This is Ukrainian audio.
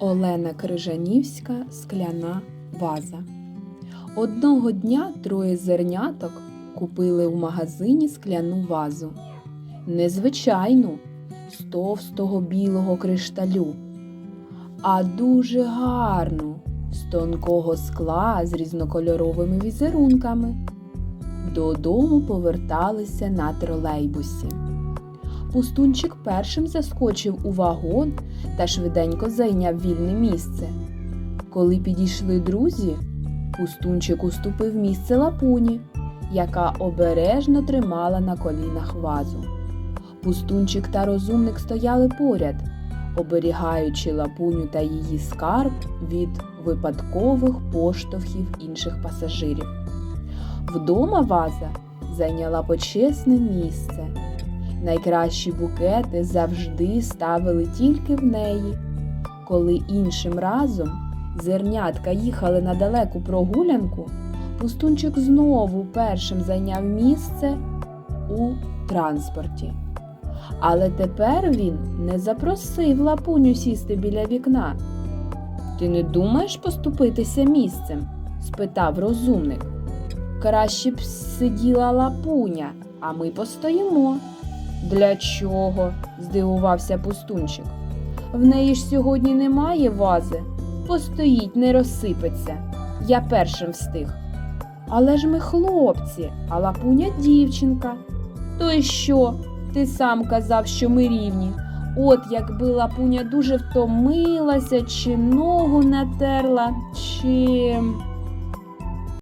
Олена Крижанівська скляна ваза. Одного дня троє зерняток купили у магазині скляну вазу. Незвичайну, з товстого білого кришталю, а дуже гарну, з тонкого скла з різнокольоровими візерунками. Додому поверталися на тролейбусі. Пустунчик першим заскочив у вагон та швиденько зайняв вільне місце. Коли підійшли друзі, пустунчик уступив місце лапуні, яка обережно тримала на колінах вазу. Пустунчик та розумник стояли поряд, оберігаючи лапуню та її скарб від випадкових поштовхів інших пасажирів. Вдома ваза зайняла почесне місце. Найкращі букети завжди ставили тільки в неї. Коли іншим разом зернятка їхали на далеку прогулянку, пустунчик знову першим зайняв місце у транспорті. Але тепер він не запросив лапуню сісти біля вікна. Ти не думаєш поступитися місцем? спитав розумник. Краще б сиділа лапуня, а ми постоїмо. Для чого? здивувався пустунчик. В неї ж сьогодні немає вази. Постоїть, не розсипеться. Я першим встиг. Але ж ми хлопці, а лапуня дівчинка. То й що? Ти сам казав, що ми рівні. От якби лапуня дуже втомилася, чи ногу натерла, чи.